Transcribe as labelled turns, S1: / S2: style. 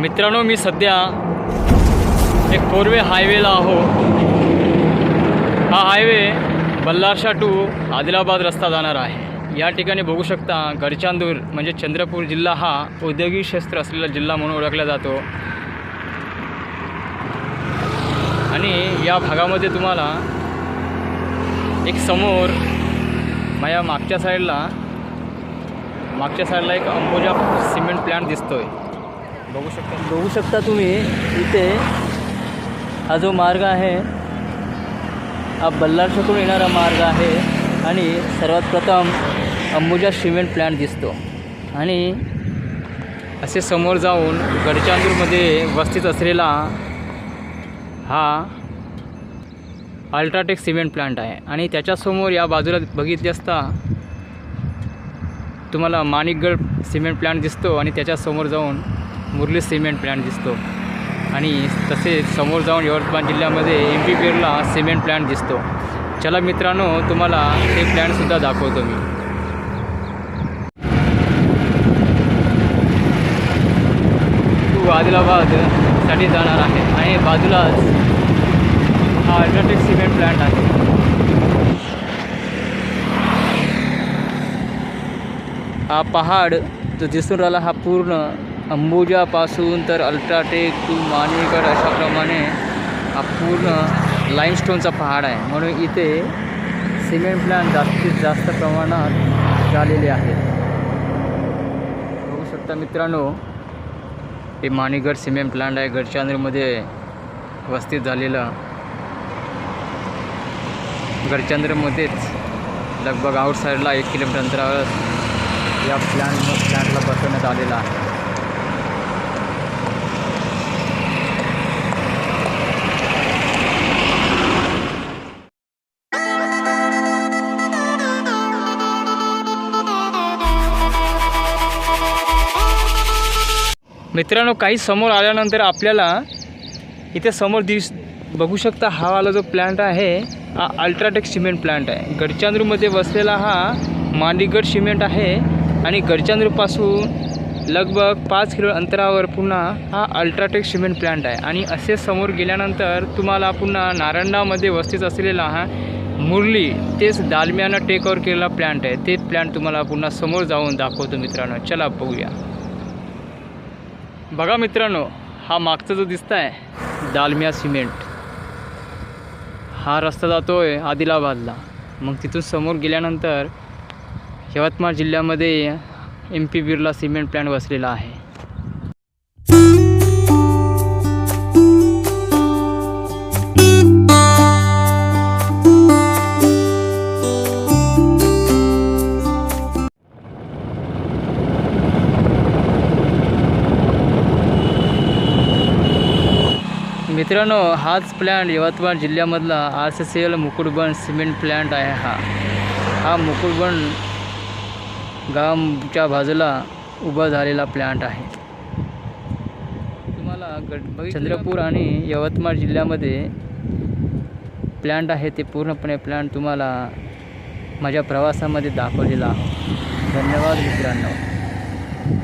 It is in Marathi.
S1: मित्रांनो मी सध्या एक फोरवे हायवेला आहो. हा हायवे बल्लारशा टू आदिलाबाद रस्ता जाणार आहे. या ठिकाणी बघू शकता गडचांदूर म्हणजे चंद्रपूर जिल्हा हा औद्योगिक क्षेत्र असलेला जिल्हा म्हणून ओळखला जातो. आणि या भागामध्ये तुम्हाला एक समोर माझ्या मागच्या साईडला मागच्या साईडला एक अंबुजा सिमेंट प्लांट दिसतोय. बघू शकता.
S2: बघू शकता तुम्ही इथे हा जो मार्ग आहे हा बल्लारशातून येणारा मार्ग आहे आणि सर्वात प्रथम अंबुजा सिमेंट प्लॅन्ट दिसतो. आणि
S1: असे समोर जाऊन गडचांदूरमध्ये वस्तीत असलेला हा अल्ट्राटेक सिमेंट प्लांट आहे. आणि त्याच्यासमोर या बाजूला बघितले असता तुम्हाला माणिकगड सिमेंट प्लांट दिसतो आणि त्याच्यासमोर जाऊन मुरली सिमेंट प्लांट दिसतो. आणि तसेच समोर जाऊन यवतमाळ जिल्ह्यामध्ये M P Birla cement plant दिसतो. चला मित्रांनो तुम्हाला ते प्लॅनसुद्धा दाखवतो मी. टू आदिलाबादसाठी जाणार आहे आणि बाजूलाच हा अल्ट्राटेक सिमेंट प्लांट आहे.
S2: हा पहाड जो दिसून राहिला हा पूर्ण अंबुजापासून तर अल्ट्राटेक टू मानेगड अशाप्रमाणे हा पूर्ण लाईमस्टोनचा पहाड आहे. म्हणून इथे सिमेंट प्लॅन जास्तीत जास्त प्रमाणात झालेले आहेत. बघू शकता मित्रांनो
S1: हे माणिकगड सिमेंट प्लांट आहे. गडचांद्रमध्ये वस्तीत झालेलं. गडचांद्रमध्येच लगभग आउटसाईडला एक किलोमीटर अंतरावर या प्लॅन प्लॅन्टला बसवण्यात आलेला आहे. मित्रांनो काही समोर आल्यानंतर आपल्याला इथे समोर दिस बघू शकता हा वाला जो प्लांट आहे हा अल्ट्राटेक सिमेंट प्लांट आहे. गडचांद्रूमध्ये वसलेला हा मांडीगड सिमेंट आहे आणि गडचांद्रूपासून लगभग पाच किलो अंतरावर पुन्हा हा अल्ट्राटेक सिमेंट प्लांट आहे. आणि असे समोर गेल्यानंतर तुम्हाला पुन्हा नारंडामध्ये वस्तीत असलेला हा मुरली तेच दालम्यानं टेक केलेला प्लांट आहे. ते प्लांट तुम्हाला पुन्हा समोर जाऊन दाखवतो मित्रांनो. चला बघूया. बघा मित्रांनो हा मागचा जो दिसत आहे दालमिया सिमेंट. हा रस्ता जातो आहे आदिलाबादला. मग तिथून समोर गेल्यानंतर यवतमाळ जिल्ह्यामध्ये M P Birla cement plant वसलेला आहे. मित्रांनो हाच प्लॅन्ट यवतमाळ जिल्ह्यामधला R C C L Mukutban cement plant आहे हा. हा मुकुटबन गावच्या बाजूला उभा झालेला प्लॅन्ट आहे. तुम्हाला गड चंद्रपूर आणि यवतमाळ जिल्ह्यामध्ये प्लॅन्ट आहे ते पूर्णपणे प्लॅन्ट तुम्हाला माझ्या प्रवासामध्ये दाखवलेला आहे. धन्यवाद मित्रांनो.